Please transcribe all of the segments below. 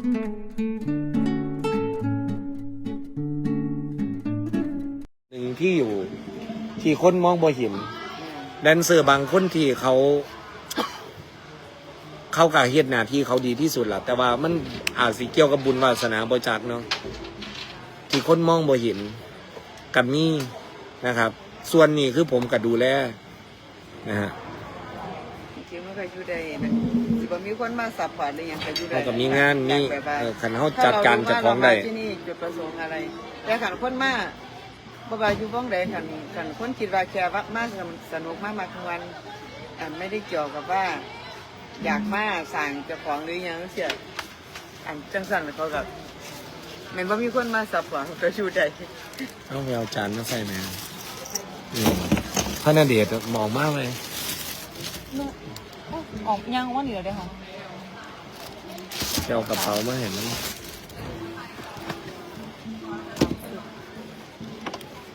หนึ่งที่อยู่ที่คนมองบ่เห็นแดนเซอร์บางคนที่เขาเขากะเฮ็ดหน้าที่เขาดีที่สุดล่ะ แต่ว่ามันอาจสิเกี่ยวกับบุญวาสนาบ่จักเนาะที่คนมองบ่เห็นกับมีนะครับ ส่วนนี้คือผมก็ดูแลนะฮะจริงมันก็อยู่ได้นะ สิบ่มีคนมาซัพพอร์ตหรือหยังก็อยู่ได้เขาก็มีงานมีแบบว่าเอ่อคันเขาจัดการจัดของได้ ถ้เารู้ว่าเรามาที่นี่จุดประสงค์อะไร แต่ขันคนมาบ่ว่าอยู่บ้องใดขันขันคนคิดว่าแค่ว่ามาสนุกมากมาทั้งวันอ่าไม่ได้เกี่ยวกับว่า อยากมาสั่งเจ้าของหรือหยังเสียอันจังสันเขากับแม่นบ่มีคนมาซัพพอร์ตก็อยู่ได้ต้องไปเอาจานมาใส่แมวนี่พระนาเดชน์มองมากเลยอ อกยังว่าเหนือได้ค่ะไปเอากระเป๋ามาเห็นมั้ย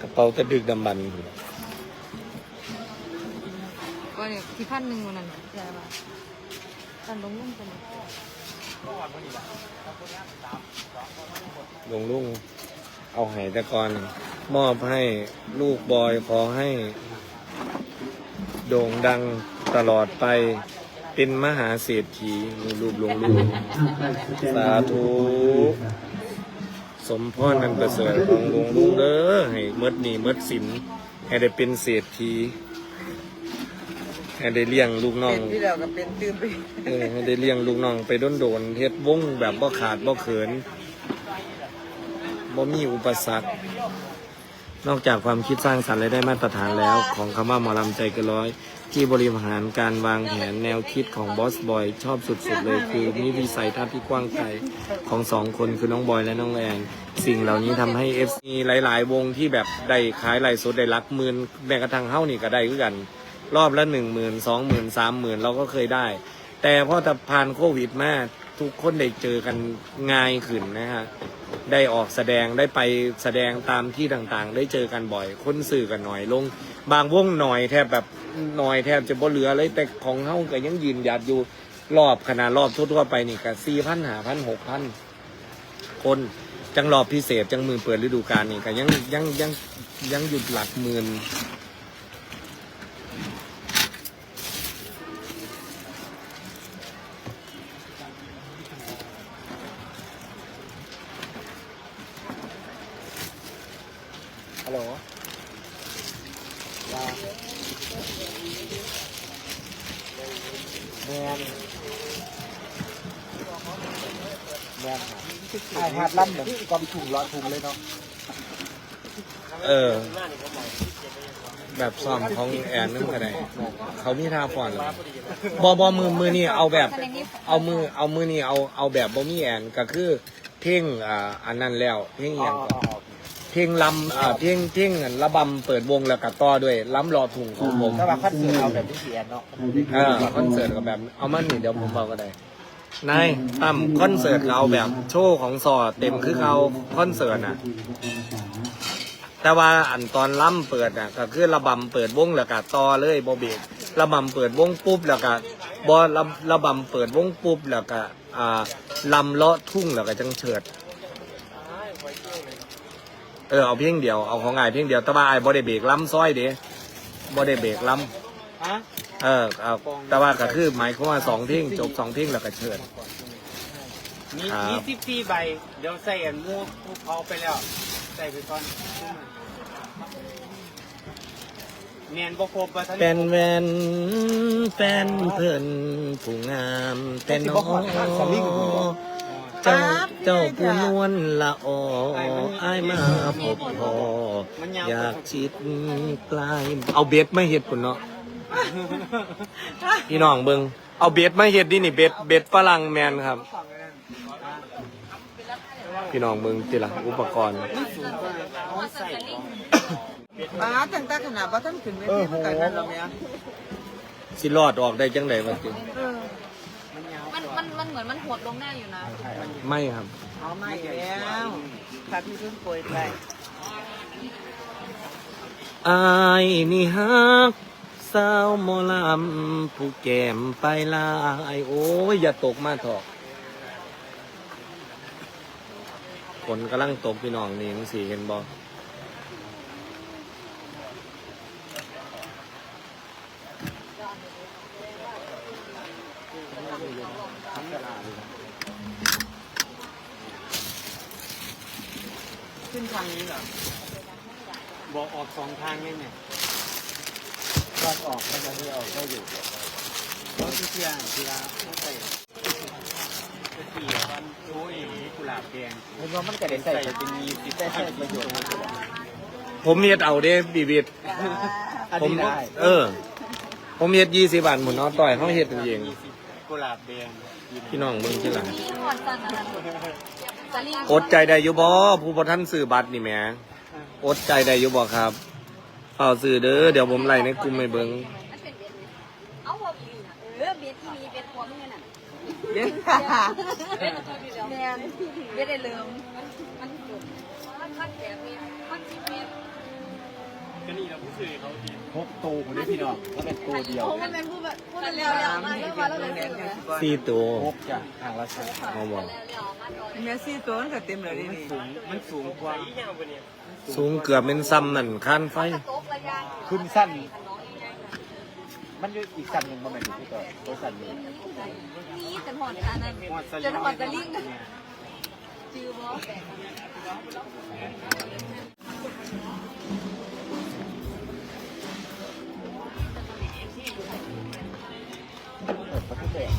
กระเป๋าจะดึกดำบันอยู่ก็เนี่ยที่พันหนึ่งวันนั้นใช่ป่ะตันลงลุ่มกันลงลุงเอาไห้ตะกอนมอบให้ลูกบอยขอให้ โด่งดังตลอดไป เป็นมหาเศรษฐีมีรูปลงลุงสาธุ สมพรนันประเสริฐของลงลุงเด้อให้เมดหนี่เมดสินให้ได้เป็นเศรษฐีให้ได้เลี้ยงลูกน้อเป็งนที่แล้วก็เป็นตื่นไปเออให้ได้เลี้ยงลูกน้องไปด้นโดนๆเฮ็ดวงแบบบ่ขาดบ่เขินบ่มีอุปสรรค นอกจากความคิดสร้างสรรค์และได้มาตรฐานแล้ว ของคำว่าหมอลำใจเกินร้อย ที่บริหารการวางแผนแนวคิดของบอสบอยชอบสุดๆเลยคือมีวิสัยทัศน์ที่กว้างไกลของสองคนคือน้องบอยและน้องแอนสิ่งเหล่านี้ทำให้ FC หลาย ๆ วงที่แบบได้ขายไลฟ์สดได้หลักหมื่นแม้กระทั่งเฮ้านี่ก็ได้คือกัน รอบละหนึ่งหมื่นสองหมื่นสามหมื่นเราก็เคยได้ แต่พอแต่ผ่านโควิดมาทุกคนได้เจอกันง่ายขึ้นนะฮะได้ออกแสดงได้ไปแสดงตามที่ต่างๆ ได้เจอกันบ่อย คนสื่อกันหน่อยลง บางวงหน่อยแทบแบบ หน่อยแทบจะบ่เหลือเลยแต่ของเฮาก็ยังยืนหยัดอยู่รอบขนาดรอบทั่วๆไปนี่ก็สี่พันหาพันหกพันคนจังรอบพิเศษจังมือเปิดฤดูกาลนี่ก็ยังยังยังยังหยุดหลักหมื่นฮัลโหลว่าแมนแมนครับ ไอ้หัดล่ำแบบกอมถุงร้อยถุงเลยเนาะเออ แบบซ้อมของแอนนึงก็ได้เขามีท่าฟอนเหรอบอบอมือมือนี่เอาแบบ เอามือเอามือนี่เอาเอาแบบบ่มีแอนก็คือเพ่งอ่าอันนั้นแล้วเพ่งอหย่างก่อนเพลงลำอ่าเพลงเพลงระบำเปิดวงแล้วก็ต่อด้วยล้ำรอถุงของผมถ้ามาคอนเสิร์ตเอาแบบที่เขียนเนาะเออคอนเสิร์ตกับแบบเอามันนี่เดี๋ยวผมบอกก็ได้ นายตั้มคอนเสิร์ตเราแบบโชว์ของสอดเต็มคือเขาคอนเสิร์ตน่ะ แต่ว่าอันตอนล้ำเปิดน่ะก็คือระบำเปิดวงแล้วก็ต่อเลยบอเบกระบำเปิดวงปุ๊บแล้วก็บอระระบำเปิดวงปุ๊บแล้วก็อ่าลำเลาะทุ่งแล้วก็จังเฉิดเออเอาเพียงเดียวเอาของง่ายเพียงเดียวแต่ว่าไอ้บอดเบรกล้ำซอยเด้บอดเบรกล้ฮะำ เออเอาแต่ว่าก็คือหมายความว่าสองเพียงจบสองเพียงแล้วก็เชิญ มีครับ มีสิบสี่ใบ เดี๋ยวใส่อันมูมูเอาไปแล้ว ใส่ไปก่อนเนียนบ่ครบว่าท่านเป็นแวนแฟนเพื่อนผู้งามแต่น้องเจ้าเจ้าผู้นวลละอออายมาพบพออยากชิดปลาย เอาเบ็ดไม่เห็ดปุ่นเนาะ พี่น้องเบิงเอาเบ็ดมาเฮ็ดดินี่เบ็ดเบ็ดฝรั่งแมนครับ พี่น้องเบิงติละอุปกรณ์ ป้าตั้งแต่ขนาดว่าท่านขึ้นเวทีมันกันนั่นหรอแม่สิรอดออกได้จังไดวะจิเออมันมันมันเหมือนมันหดลงแน่อยู่นะ ไม่ครับ เอาไม่แล้วค่ะพี่เพิ่งป่วยไป อายนี่ฮัก สาวหมอลำผู้แก้มไปลายโอ้ย อย่าตกมาเถอะฝนกำลังตกพี่น้องนี่จังสีเห็นบ่ขึ้นทางนี้เหรอ บอกออกสองทางนี่เนี่ย ตอนออกมันยังไม่ออกได้อยู่เพราะที่เที่ยงเที่ยงไม่ใส่ตะกี้วันโอ้ยกุหลาบแดงเห็นว่ามันก็ได้ใส่ใส่เป็นมีสิบได้ใส่ประโยชน์นะผมเฮ็ดเอาเด้บีบิดอันผมนี้ได้เออ ผมเฮ็ดยี่สิบบาทหมุนเนาะต่อยเขาเฮ็ดเองมีสิบกุหลาบแดงพี่น้องมึงที่หลังที่หอดสันนะจะรีบอดใจได้อยู่บ่ผู้บ่ท่านซื้อบัตรนี่แหมอดใจได้อยู่บ่ครับ เฝ้าซื้อเด้อเดี๋ยวผมไล่ในกลุ่มให้เบิ่งเอาหัวบีน่ะเออเบียดที่มีเบียดหัวมึงน่ะเดี๋ยวแมนเบียดได้เลิมมันมันจุดมันคัดแบบนี้มันสิเบียดก็นี่เราผู้สื่อเขาดีพกตูผมได้พี่น้องก็เป็นตัวเดียวผมมันเป็นผู้แบบผู้เร็วๆมาแล้วมาแล้วเลยสิสี่ตัวพกจ้ะทางละชั้นเอาบ่เมียซี่ตัวนั้นก็เต็มเลยนี่นี่สูงมันสูงกว่าสูงเกือบเป็นซ้ำนั่นคันไฟโต๊ะระยะ ขึ้นสั้น มันอยู่อีกสั้นหนึ่งประมาณอยู่ที่ต่อตัวสั้นอยู่นี่แต่หอดอันนั้นหอดสลิจะงหอดจะลิงจือบ่เปิดประตูแบบ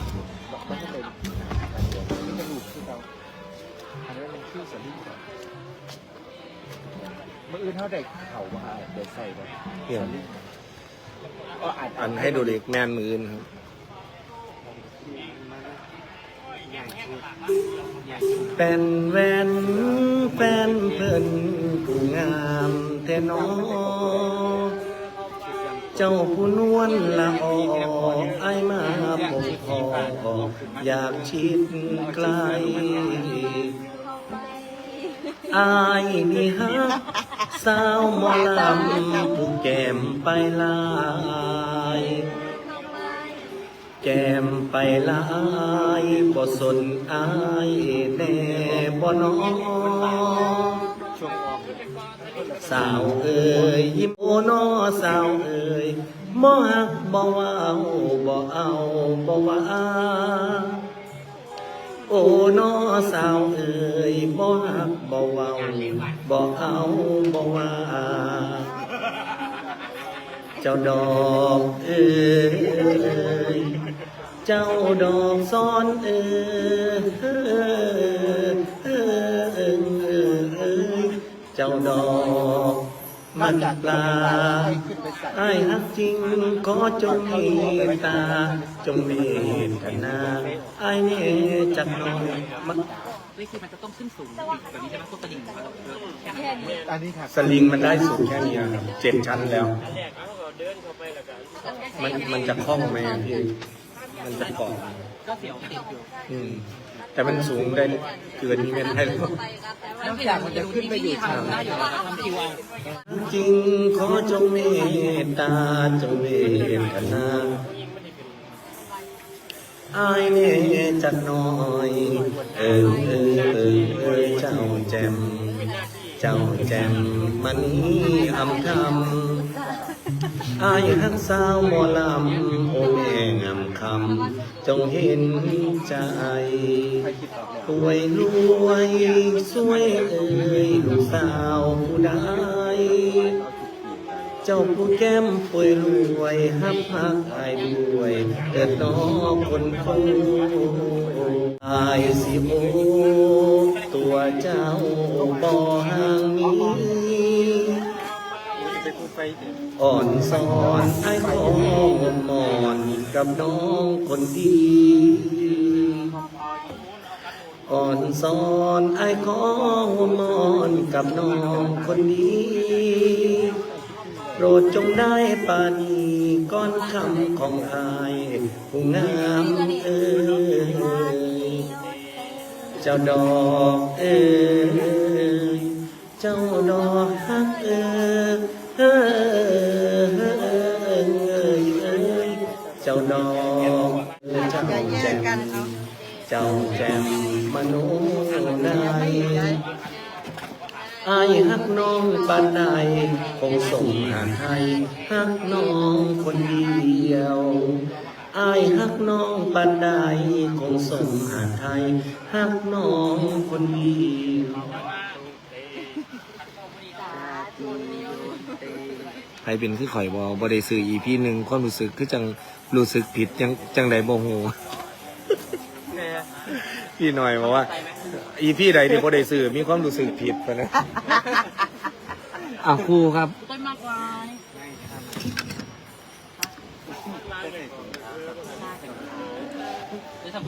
บอกมันก็เป็นนี่เป็นรูปที่เราอันนี้เป็นชื่อสลิงก่อนเมื่ออื่นเท่าใดเข่าว่าเดี๋ยวใส่แบบเห็นก็อาจอันให้ดูเล็กแม่นมืออื่นครับอย่างชุดอย่างชุดเป็นแวนแฟนเพิ่นผู้งามแท้น้อเจ้าผู้นวลละออไอายมาปกคออยากชิดไกลอายนี่ฮัก สาวหมอลำผู้แก้มไปลายแก้มไปลายบ่สนอายแน่บ่น้อช่วงออกสาวเอ่ยยิ้มโอน้อสาวเอ่ยบ่ฮักบ่เว้าบ่เอาบ่ว่าโอ้น้อสาวเอ่ยบ่ฮักบ่เว้า บ่เอาบ่ว่า เจ้าดอกเอ่ยเจ้าดอกซ้อนเอ่ยเอ่ยเอ่ยเจ้าดอกมันปลาไอ้ฮักจริงขอจงมตตา จงเมตนาไอ้าย เน่จักน้อยมันแค่นี้อันนี้ครับสลิงมันได้สูงแค่นี้ครับเจ็ดชั้นแล้ว มันมันจะคล่องไหมอะพี่ มันจะเกาะก็เสียวติดอยู่อืม แต่มันสูงได้เกินนี้ไม่ได้หรอก นอกจากมันจะขึ้นไปอยู่ทางจริงขอจงเมตตาจงเมตนา อายเน่จักหน้อย เออเออเออเออเจ้าแจม เจ้าแจมมันนี้อำคำอายฮักสาวหมอลำโอแม่งามคำจงเห็นใจรวยรวยสวยเอ่ยลูกสาวผู้ใด เจ้าผู้แก้มป่วยรวยฮับฮักอายด้วยเกิดน้อคนฟูอายสิโอตัวเจ้าบ่ห่างมีไปกูไปเถอะอ่อนสอนไอ้ขอมอนกับน้องคนดีอ่อนสอนไอ้ขอมอนกับน้องคนดี โปรดจงได้ปานีก้อนคำของอายผู้งามเอ้ยเจ้าดอกเอ้ยเจ้าดอกฮักเอ้ยเอ้ยเอ้ยเอ้ยเจ้าดอกเจ้าอย่าแย่แจ่มเอาเจ้าแจ่มมโนนาย อายฮักน้องปานใดคงส่งหาไทยฮักน้องคนเดียวอายฮักน้องปานใดคงส่งหาไทยฮักน้องคนเดียวใครเป็นคือข่อยบอบอได้ซื้ออีพีหนึ่งความรู้สึกคือจังรู้สึกผิดจังจังใดโมโห พี่หน่อยบอกว่า อีพี่ใดที่พอได้ซื้อมีความรู้สึกผิดไปนะอะครูครับต้นมากกว่า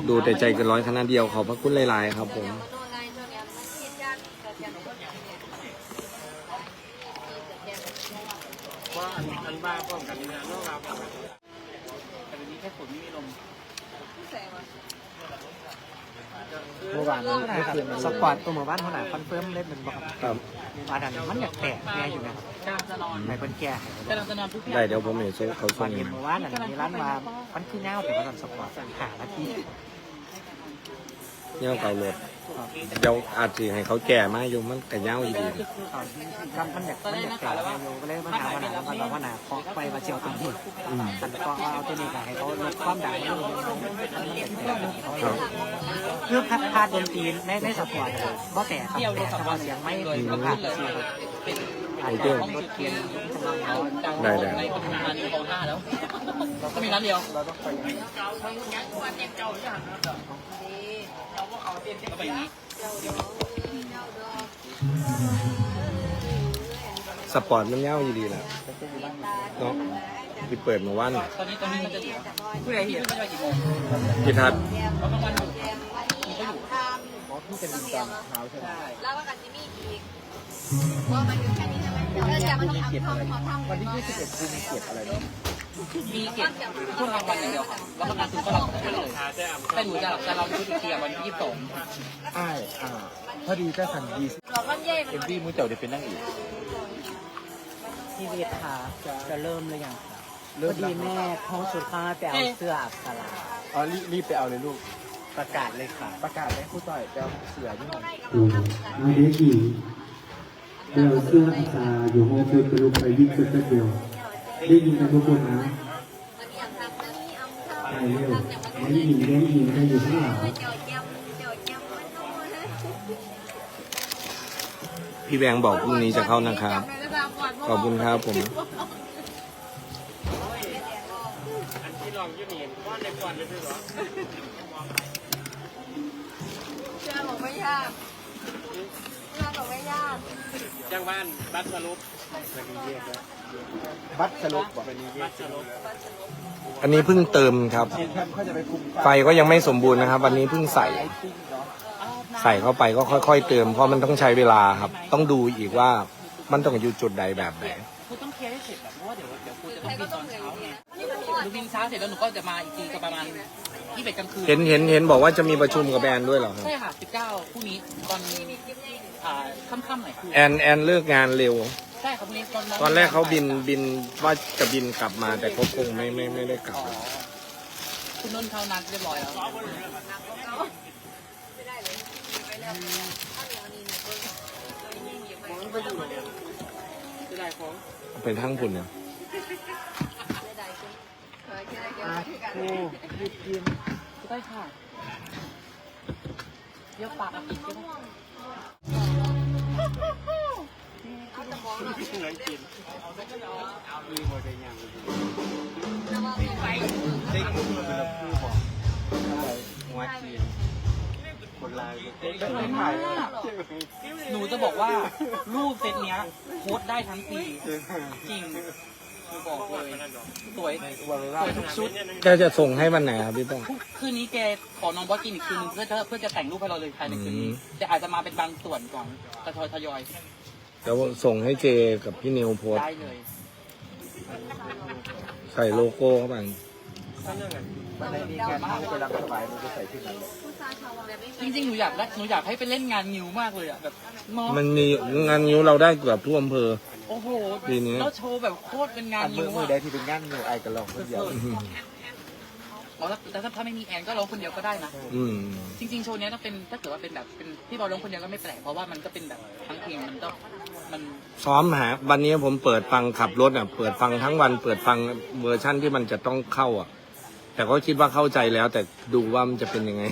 ดูแต่ใจเกันร้อยคณะเดียวขอบพระคุณหลาย ๆ ครับผม ว่าอันอันบ้าพร้อมกันนี่นะนอกเราพร้อมกันแต่วันนี้แค่ฝนไม่มีลม เมื่อวานเมื่อคืนมันสปอร์ตตัวหมู่บ้านเท่าไหร่คอนเฟิร์มเล่นเป็นบ่ครับครับมาดันมันอยากแตกแน่อยู่นะครับกำลังจะนอนไหนเป็นแก่ให้กำลังจะนอนทุกอย่างได้เดี๋ยวผมเห็นโซ่เขาก่อส่นงเห็นหมู่บ้านอันนี้ร้านมามันคือเงาแต่ว่าดันสปอร์ตหานาทีเงี้ยวเก่ารถ เดี๋ยวอาจจะให้เขาแก่มาอยู่มันกระเย้าอีกทีตอนกำมันอยากมันอยากแตกแน่อยู่ก็เลยมาหาวันหนาวันเราวันหนาเคาะไปมาเชียวตัวนี้อันก็เอาตัวนี้ให้เขาลดความดังลงครับคือพาดดนตรีในในสปอร์ตก็แต่ครับแต่เฉพาะเสียงไม่ก็ขาดเสียงโอเครถเกียร์กำลังร้อนได้ได้ในปริมาณของห้าแล้วก็มีร้านเดียว สปอร์ตมันเย้าอีดีแหละเนาะที่เปิดมาวันตอนนี้ตอนนี้มันจะผู้ใดเห็นไม่ได้กี่โมงพิทัศน์เพราะกลางวันที่จะบินตอนเช้าใช่ไหมแล้วว่ากันจะมีอีกว่ามันอยู่แค่นี้ใช่ไหมแล้วจะมันทำทำทำวันที่21คุณเก็บอะไรบ้าง มีเก็บช่วงกลางวันอย่างเดียวครับแล้วก็กางคืนก็รับได้เลยแต่หนูจะจะเราดูอีกทีวันที่ยี่สิบสองอ้ายอ่าพอดีเจ้าสันดีเราก็เอ็มวีมูเจ้าเดี๋ยวเป็นนั่งอีกทีวีทาจะเริ่มเลยยังครับเริ่พอดีแม่ท้องสุดท้ายไปเอาเสื้ออับสลาอ๋อรีบรีบไปเอาเลยลูก ประกาศเลยค่ะ ประกาศให้ครูต่อยไปเอาเสือที่ไหนอืมอาเดกีเราเสื้ออาสาอยู่ห้องเชิญกระลุกไปวิ่งชุดเดียว ได้ยินกันทุกคนนะไปเร็วได้ยินได้ยินได้อยู่ข้างหลังพี่แบงค์บอกพรุ่งนี้จะเข้านะครับ ขอบคุณครับผมอันที่ลองอยูนี่ว่าในก่อนเลยด้วยเหรอเชื่อบอกไม่ยากเชื่อบอกไม่ยากจังบ้านบัตรสรุป บัตรสรุปบอกบัตรสรุปอันนี้เพิ่งเติมครับเอ็นแคมเขาจะไปคุมไฟก็ยังไม่สมบูรณ์นะครับ วันนี้เพิ่งใส่ ใส่เข้าไปก็ค่อย ๆ เติมเพราะมันต้องใช้เวลาครับ ต้องดูอีกว่ามันต้องอยู่จุดใดแบบไหนกูต้องเคลียร์ให้เสร็จแบบเพราะว่าเดี๋ยวเดี๋ยวกูจะต้องบินตอนเช้าไงหนูบินเช้าเสร็จแล้วหนูก็จะมาอีกทีก็ประมาณยี่สิบกลางคืนเห็นเห็นเห็นบอกว่าจะมีประชุมกับแอนด้วยเหรอครับ ใช่ค่ะสิบเก้าพรุ่งนี้ตอนอ่าค่ำๆหน่อยคือแอนแอนเลิกงานเร็ว ใช่ครับพรุ่งนี้ตอนตอนแรกเขาบินบินว่าจะบินกลับมาแต่เขาคงไม่ไม่ไม่ได้กลับอ๋อคุณนุ่นเข้านัดเรียบร้อยแล้วจะได้ของเป็นทั้งผุนเนี่ยครูรีบกินได้ค่ะเยอะปากอะปิดก็ได้ เงินกินมีหมดเลยยังได้คุมกับครูบอกอะไรหัวจีนคนลายได้ไม่ถ่ายเลยหนูจะบอกว่ารูปเซตเนี้ยโพสต์ได้ทั้งปีจริงหนูบอกเลยสวยวันสละวยทุกชุดแกจะส่งให้วันไหนครับพี่ป้องคืนนี้แกขอน้องบอสกินอีกคืนนึงเพื่อจะเพื่อจะแต่งรูปให้เราเลยภายในคืนนี้อืมแต่อาจจะมาเป็นบางส่วนก่อนทยอยทยอย เดี๋ยวส่งให้เจกับพี่นิวโพสต์ได้เลยใส่โลโก้เข้าไปวันนี้แกถ้าไปรับสบายมันจะใส่ที่ไหนจริงๆหนูอยากได้หนูอยากให้ไปเล่นงานนิวมากเลยอะแบบเนาะมันมีงานนิ้วเราได้เกือบทั่วอำเภอ โอ้โหปีนี้ แล้วโชว์แบบโคตรเป็นงานอันนิมือวมืออะได้ที่เป็นงานหนูไอกันลองคนเดียวอื้อหืออ๋อแล้วแต่ถ้าถ้าไม่มีแอนก็ร้องคนเดียวก็ได้นะ อืม จริงๆ โชว์เนี้ยถ้าเป็นถ้าเกิดว่าเป็นแบบเป็นพี่บอลร้องคนเดียวก็ไม่แปลกเพราะว่ามันก็เป็นแบบทั้งเพลงมันก็ มันซ้อมหาวันนี้ผมเปิดฟังขับรถอะ เปิดฟังทั้งวัน เปิดฟังเวอร์ชั่นที่มันจะต้องเข้าอะ แต่ก็คิดว่าเข้าใจแล้ว แต่ดูว่ามันจะเป็นยังไง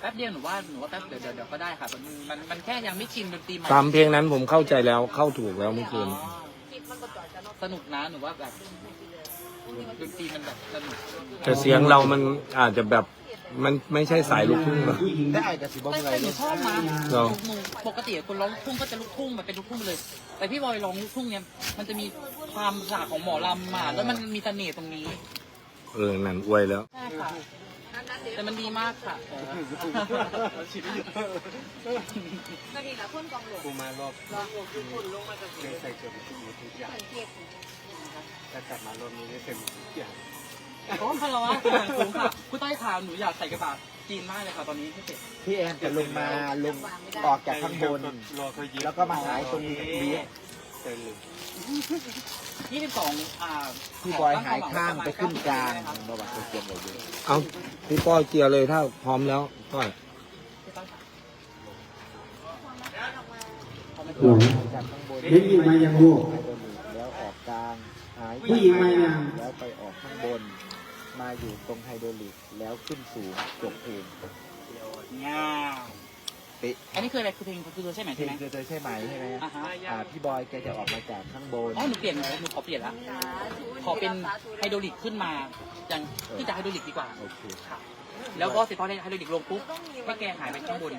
แป๊บเดียวหนูว่าหนูว่าแป๊บเดี๋ยวเดี๋ยวเดี๋ยวก็ได้ค่ะมันมันมันแค่ยังไม่ชินดนตรีใหม่ตามเพลงนั้นผมเข้าใจแล้วเข้าถูกแล้วเมื่อคืน อ๋อสนุกนะหนูว่าแบบดนตรีมันแบบสนุกแต่เสียงเรามันอาจจะแบบ มันไม่ใช่สายลูกทุ่งหรอกได้กับสิบแต่อะไรแต่หนูชอบนะเหรอหนูปกติคนร้องลูกทุ่งก็จะลูกทุ่งแบบเป็นลูกทุ่งไปเลย แต่พี่บอยร้องลูกทุ่งเนี่ยมันจะมีความสากของหมอลำมาแล้วมันมีเสน่ห์ตรงนี้เออนั่นอวยแล้ว ใช่ค่ะแต่มันดีมากค่ะก็ดีละพ่นกองหลวงกูมารอบไม่ใส่เกือบทุกทุกอย่างแต่กลับมารอบนี้ได้เต็มทุกอย่าง โอ้พะโล้คือหางสูงค่ะคุณต้อยถามหนูอยากใส่กระบะจีนมากเลยค่ะตอนนี้พี่เป็ดพี่แอนจะลงมาลงออกจากข้างบน รอเขาเย็บแล้วก็มาหายตรงนี้เต็มเลยยี่สิบสองอ่าพี่บอยหายข้างไปขึ้นกลางระหว่างตัวเกียร์เลยเอาพี่ป้อเกียร์เลยถ้าพร้อมแล้วก็หลงจากข้างบนได้ยินมายังลูกแล้วออกกลางหายผู้หญิงมายังแล้วไปออกข้างบน มาอยู่ตรงไฮโดรลิกแล้วขึ้นสูงจบเพลงง่าเป๊ะอันนี้คืออะไรคือเพลงคือตัวใช่ไหมเพลใช่งไหมเธอใช่ไหมใช่ไหมอ่าฮะ อ่าพี่บอยแกจะออกมาจากข้างบน อ๋อหนูเปลี่ยนหนูขอเปลี่ยนละขอเป็นไฮโดรลิกขึ้นมาอย่างที่จะไฮโดรลิกดีกว่า โอเคค่ะแล้วก็เสร็จพอไฮโดรลิกลงปุ๊บให้แกหายไปข้างบน